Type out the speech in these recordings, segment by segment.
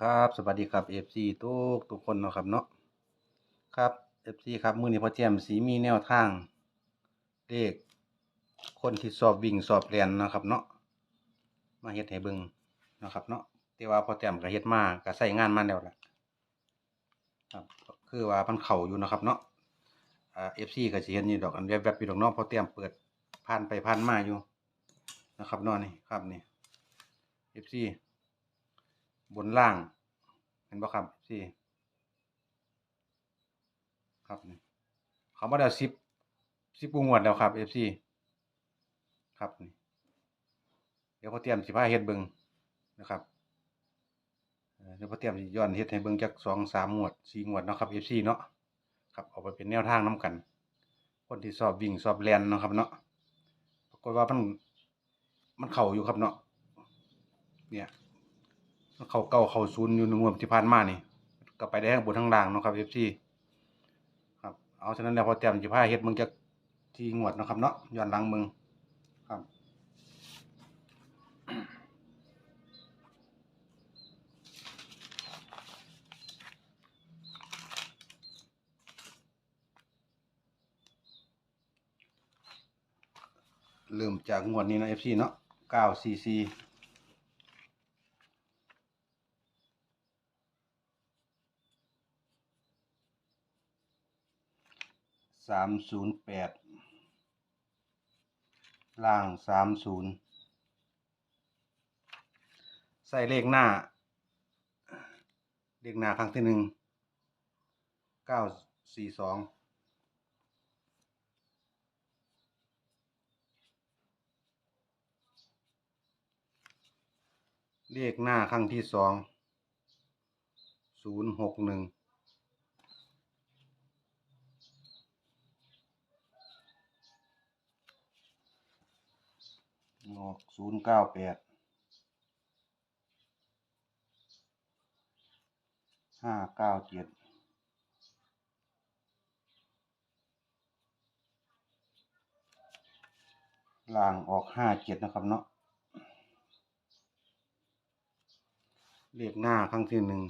ครับสวัสดีครับ FC ทุกทุกคนเนาะครับเนาะครับ FC ครับมือนี้พอแจมสีมีแนวทางเลขคนที่สอบวิ่งสอบเรียนเนาะครับเนาะมาเฮ็ดให้เบิ่งเนาะครับเนาะแต่ว่าพอแจมก็เฮ็ดมาก็ใช้งานมาแล้วล่ะครับคือว่ามันเข้าอยู่นะครับเนาะเอ่า FC ก็สิเห็นอยู่ดอกอันแวบๆอยู่ดอกเนาะพอแจ่มเปิดผ่านไปผ่านมาอยู่นะครับเนาะนี่ครับนี่ FC บนล่าง เห็นบ่ครับสี่ครับนี่เขามาแล้สิบสิบปูงวดแล้วครับเอฟซีครับนี่เดี๋ยวพอเตรียมสิพาเฮ็ดเบิงนะครับเดี๋ยวพอเตรียมสิย้อนเฮ็ดให้เบิงจักสองสามงวดสี่งวดเนาะครับเอฟซีเนาะครับเอาไปเป็นแนวทางนํกัน คนที่สอบวิ่งสอบแลนเนาะครับเนาะปรากฏว่ามันมันเข้าอยู่ครับเนาะเนี่ย เขาเก่าเขาศูนย์อยู่ในงวดที่ผ่านมานี่ก็ไปได้ทั้งบนทั้งล่างเนาะครับ FC ครับเอาฉะนั้นแล้วพอเตรียมสิพาเฮ็ดมึงจะที่งวดเนาะครับเนาะย้อนหลังมึงครับเริ่มจากงวดนี้นะ FC เนาะ9 cc สามศูนย์แปดล่างสามศูนย์ใส่เลขหน้า เลขหน้าครั้งที่หนึ่งเก้าสี่สองเลขหน้าครั้งที่สองศูนย์หกหนึ่ง ออกศูนย์เก้าแปดห้าเก้าเจ็ดล่างออกห้าเจ็ดนะครับเนาะเลขหน้าครั้งที่หนึ่ง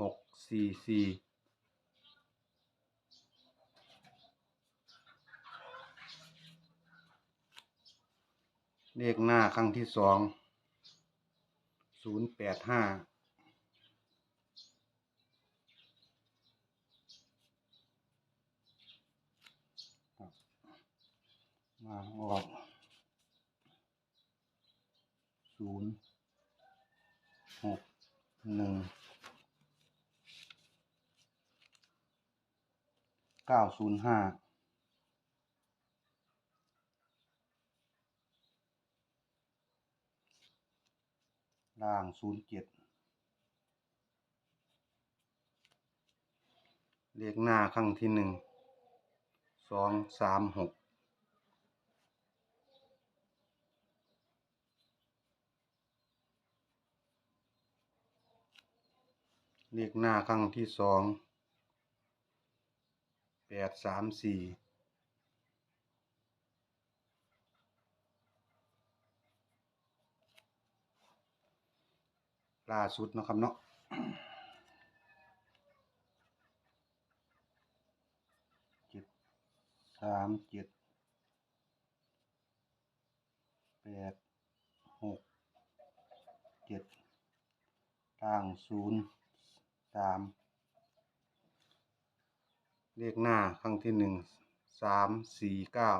หกสี่สี่ เลขหน้าครั้งที่สองศูนย์แปดห้ามาออกศูนย์หกหนึ่งเก้าศูนย์ห้า ล่างศูนย์เจ็ดเลขหน้าครั้งที่หนึ่งสองสามหกเลขหน้าครั้งที่สองแปดสามสี่ ล่าสุดเนาะครับเนาะเจ็ดสามเจ็ดแปดหกเจ็ดล่างศูนย์สามเลขหน้าครั้งที่หนึ่งสามสี่เก้า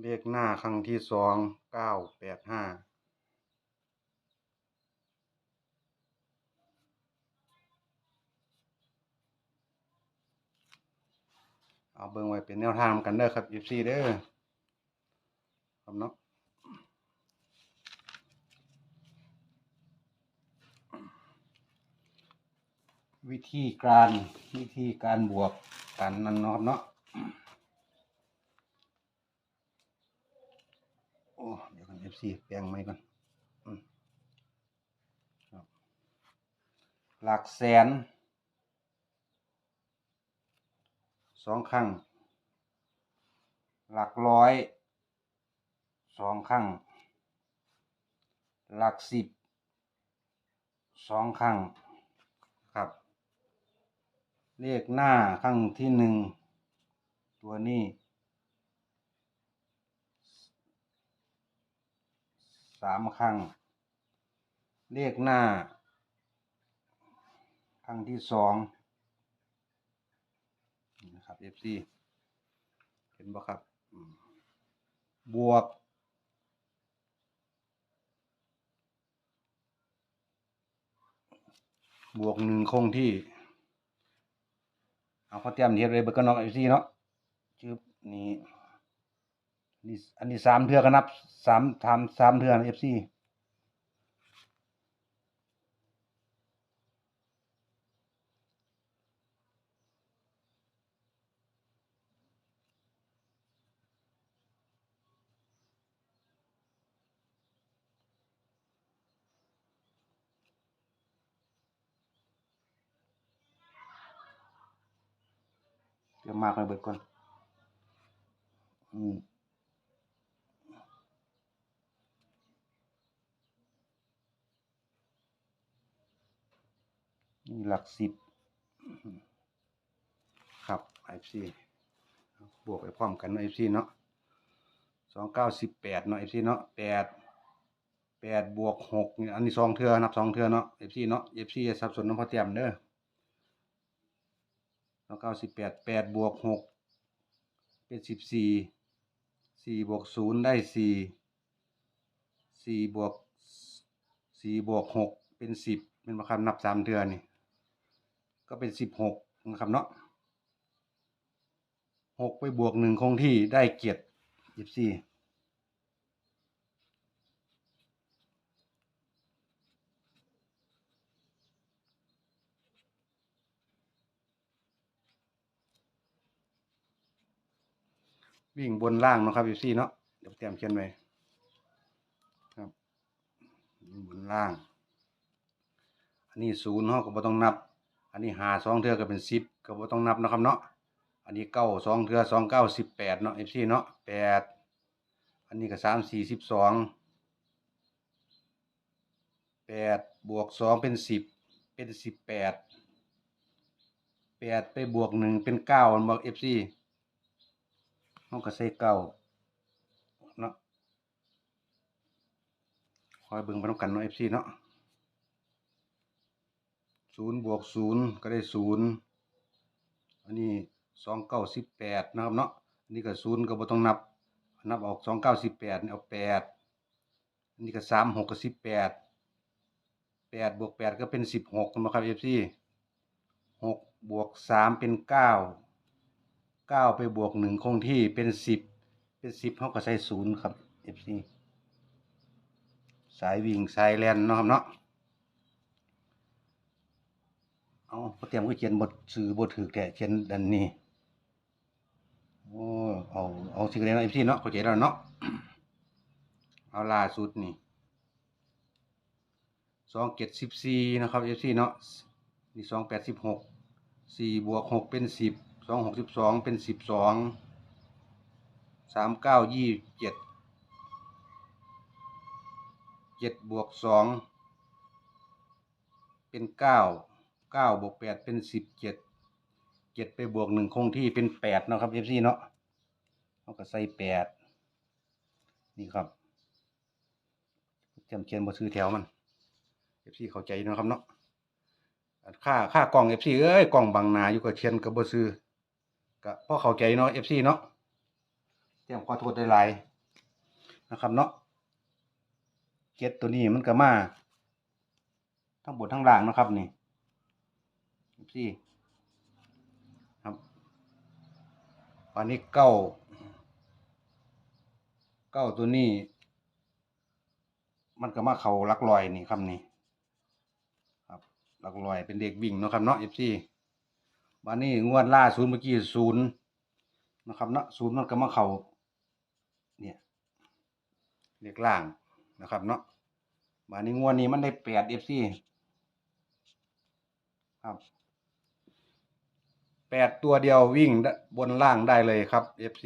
เลขหน้าครั้งที่สองเก้าแปดห้าเอาเบิ่งไว้เป็นแนวทางกันเด้อครับ FC เด้อครับเนาะวิธีการวิธีการบวกกันนั่นนะครับเนาะ โอ้ เดี๋ยวกัน FC แปลงไม่ก่อนอืมครับหลักแสนสองครั้ง หลักร้อยสองครั้ง หลักสิบสองครั้งครับ เลขหน้าครั้งที่หนึ่งตัวนี้ สามครั้ง เลขหน้า ครั้งที่สองนะครับ FC เห็นบ่ครับ บวก บวกหนึ่งคงที่ เอาข้อเตรียมเทียบเลยเบอร์กนอกเอฟซีเนาะชื่อนี่ นี่อันนี้สามเทือก็นับสามทำสามเทือเอฟซีเตรียมมากเลยเบิดก่อนอืม นี่หลักสิบครับไอซีบวกไปพร้อมกันเนาะไอซีเนาะสองเก้าสิบแปดเนาะไอซีเนาะแปดแปดบวกหกอันนี้สองเทือนับสองเทือเนาะเอฟซีเนาะเอฟซีสับสนน้ำพอเตรียมเด้อสองเก้าสิบแปดแปดบวกหกเป็นสิบสี่สี่บวกศูนย์ได้สี่สี่บวกสี่บวกหกเป็นสิบเป็นมาคำนับสามเทือนี่ ก็เป็นสิบหกนะครับเนาะหกไปบวกหนึ่งคงที่ได้เกียรติยี่สี่วิ่งบนล่างนะครับยี่สี่เนาะเดี๋ยวเตรียมเขียนไว้ครับวิ่งบนล่าง อันนี้ศูนย์เนาะก็บ่ต้องนับ อันนี้หาสองเทือก็เป็นสิบก็บ่ต้องนับนะครับเนาะอันนี้เก้าสองเทือสองเก้าสิบแปดเนาะเอฟซีเนาะแปดอันนี้ก็สามสี่สิบสองแปดบวกสองเป็นสิบเป็นสิบแปดแปดไปบวกหนึ่งเป็นเก้าบอกเอฟซีเขาก็ใส่เก้าเนาะคอยเบิ่งไปน้ำกันเนาะเอฟซีเนาะ ศูนย์บวกศูนย์ก็ได้ศูนย์อันนี้สองเก้าสิบแปดนะครับเนาะอันนี้ก็ศูนย์ก็บ่ต้องนับ นับออกสองเก้าสิบแปดเอาแปดอันนี้ก็สามหกก็สิบแปดแปดบวกแปดก็เป็นสิบหกนะครับเอฟซีหกบวกสามเป็นเก้าเก้าไปบวกหนึ่งคงที่เป็นสิบเป็นสิบเขาก็ใส่ศูนย์ครับเอฟซีสายวิ่งสายแลนเนาะครับเนาะ เอาเขาเตรียมก็เขียนบทสื่อบทถือแก่เขียนดันนี้โอ้เอาเอาสิ่งเรียนเอฟซีเนาะเข้าใจแล้วเนาะเอาล่าสุดนี่สองเจ็ดสิบสี่นะครับเอฟซีเนาะนี่สองแปดสิบหกสี่บวกหกเป็นสิบสองหกสิบสองเป็นสิบสองสามเก้ายี่เจ็ดเจ็ดบวกสองเป็นเก้า เก้าบวกแปดเป็นสิบเจ็ดเจ็ดไปบวกหนึ่งคงที่เป็นแปดเนาะครับเอฟซีเนาะเขาก็ใส่แปดนี่ครับเตรียมเขียนบทซื้อแถวมันเอฟซีเข้าใจนะครับเนาะค่าค่ากล่องเอฟซีเอ้ยกล่องบางนาอยู่กับเชียนกับบซื้อก็พ่อเข้าใจเนาะเอฟซีเนาะเตรียมขอโทษได้หลายนะครับเนาะเจ็ดตัวนี้มันก็มาทั้งบนทั้งล่างนะครับนี่ สี่ครับวันนี้เก้าเก้าตัวนี้ มันก็มาเขาลักลอยนี่ครับนี่ครับลักลอยเป็นเด็กวิ่งเนาะครับเนาะเอฟซีวันนี้งวดล่าศูนย์เมื่อกี้ศูนย์นะครับเนาะศูนย์มันก็มาเขาเนี่ยเด็กล่างนะครับเนาะวันนี้งวดนี้มันได้แปดเอฟซีครับ แปดตัวเดียววิ่งบนล่างได้เลยครับ FC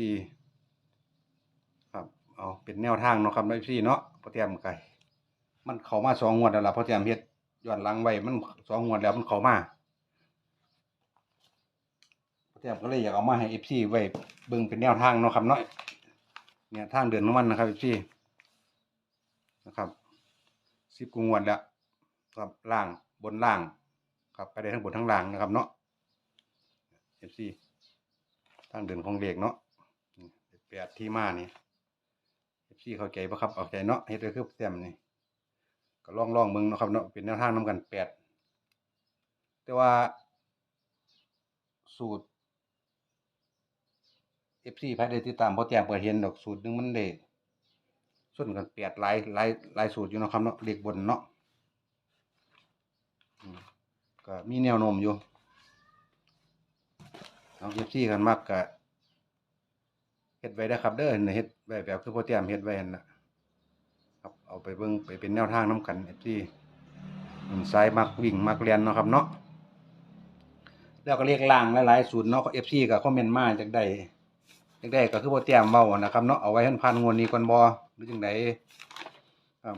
เอาเป็นแนวทางเนาะครับเอฟซีเนาะพอเตรียมไก่มันเข้ามาสองงวดแล้วล่ะพอเตรียมเฮ็ดย้อนหลังไว้มันสองงวดแล้วมันเข้ามาพอเตรียมก็เลยอยากเอามาให้เอฟซีไว้เบิ่งเป็นแนวทางเนาะครับเนาะเนี่ยทางเดินของมันนะครับเอฟซีนะครับสิบกว่างวดแล้วครับล่างบนล่าง ครับไปได้ทั้งบนทั้งล่างนะครับเนาะ อฟซีทางเดินของเลขเนาะแปดที่มานี่เอฟซีเข้าใจปะครับเอาใจเนาะเฮ็ดก็คือเต็มนี่ก็ลองลองมึงเนาะครับเนาะเป็นแนวทางนํกันแปดแต่ว่า สูตรเอฟซีภายได้ติดตามพอแจ้งเปิดเห็นดอกสูตรหนึงมันได้ส่วนกันแปดลายลายลายสูตรอยู่เนาะครับเนาะเลขบนเนาะก็มีแนวโน้มอยู่ เอาเอฟซีกันมากก็เฮ็ดไว้ได้ครับเด้อเนี่ยเฮ็ดไว้แบบคือโปรเตรียมเฮ็ดไว้นั่นน่ะครับเอาไปเบิ่งไปเป็นแนวทางนํกันเอฟซีมันสายมักวิ่งมักเรียนเนาะครับเนาะแล้วก็เรียกล่างหลายๆสูตรเนาะเอฟซีก็คอมเมนต์มาจักได้จักได้ก็คือโปรเตรียมเว้านะครับเนาะเอาไว้ให้ผ่านงวดนี้ก่อนบ่หรือจังไดครับ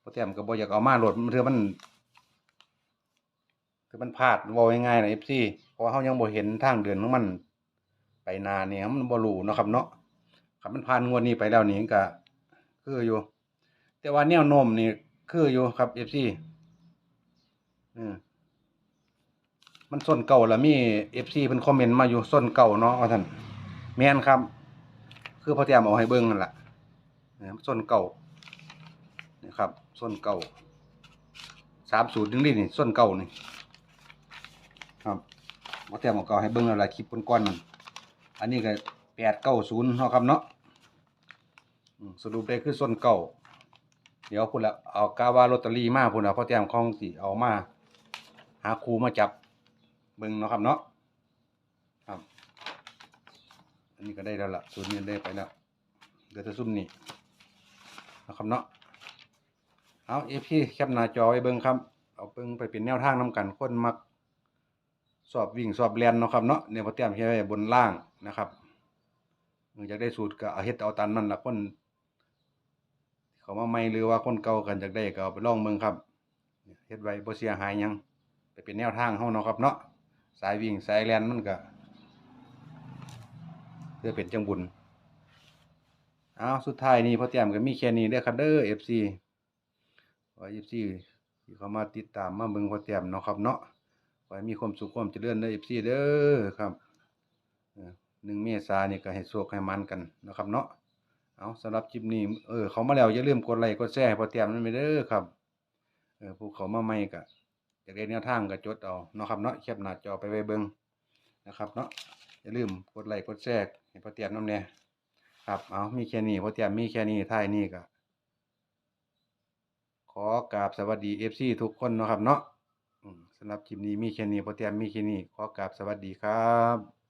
โปรเตรียมก็บ่อยากเอามาโหลดมันเทื่อมัน คือมันพลาดเว้าง่ายๆนะ FC เพราะเฮายังบ่เห็นทางเดินของมันไปนาเนี่ยมันบ่รู้นะครับเนาะคันมันผ่านงวดนี้ไปแล้วนี่ก็คืออยู่ แต่ว่าแนวโน้มนี่คืออยู่ครับ FC อืมมันส้นเก่าแล้วมี FC เพิ่นคอมเมนต์มาอยู่ส้นเก่าเนาะว่าซั่นแม่นครับ คือพอเตรียมเอาให้เบิ่งนั่นแหละส้นเก่านี่ครับส้นเก่า30นึงนี่นี่ส้นเก่านี่ ครับบ่แต้มเอาเก่าให้เบิ่งแล้วล่ะคลิปก่อนๆนั่นอันนี้ก็890เนาะครับเนาะอืมสรุปได้คือส่วนเก่าเดี๋ยวพุ่นละเอากาวาลอตเตอรี่มาพุ่นน่ะพอแต้มของสิเอามา หาครูมาจับเบิ่งเนาะครับเนาะครับ อันนี้ก็ได้แล้วล่ะสูตรนี้ได้ไปแล้วเหลือแต่ซุ่มนี่นะครับเนาะเอา FP แคปหน้าจอไว้เบิ่งครับ เอาเบิ่งไปเป็นแนวทางนํกันคนมัก สอบวิ่งสอบเรียนเนาะครับเนาะเนี่ยพอเตรียมเฮ็ดไว้บนล่างนะครับเอออยากได้สูตรก็เอาเฮ็ดเอาตามนั้นละคนเขามาใหม่หรือว่าคนเก่ากันอยากได้ก็เอาไปลองเบิ่งครับเฮ็ดไว้บ่เสียหายยังไปเป็นแนวทางเฮาเนาะครับเนาะสายวิ่งสายเรียนมันก็เพื่อเป็นจังบุญเอาสุดท้ายนี้พอเตรียมก็มีแค่นี้เด้อครับเด้อ FC ว่า FC ที่เขามาติดตามมาเบิ่งพอเตรียมเนาะครับเนาะ ให้มีความสุขความเจริญในเอฟซีเด้อครับหนึ่งเมษายนนี่ก็ให้โชคให้มันกันนะครับเนาะเอาสำหรับคลิปนี้เออเขามาแล้วอย่าลืมกดไลค์กดแชร์พอเตรียมนั่นไปเด้อครับเออผู้เขามาใหม่ก็อยากได้แนวทางก็จดเอาเนาะครับเนาะแคปหน้าจอไปไว้เบิ่งนะครับเนาะอย่าลืมกดไลค์กดแชร์ให้พอเตรียมนำแน่ครับเอามีแค่นี้พอเตรียมมีแค่นี้ท้ายนี้ก็ขอกราบสวัสดี FC ทุกคนนะครับเนาะำหรับคลิปนี้มีแค่นี้พอเตรียมมีแค่นี้ขอกราบสวัสดีครับ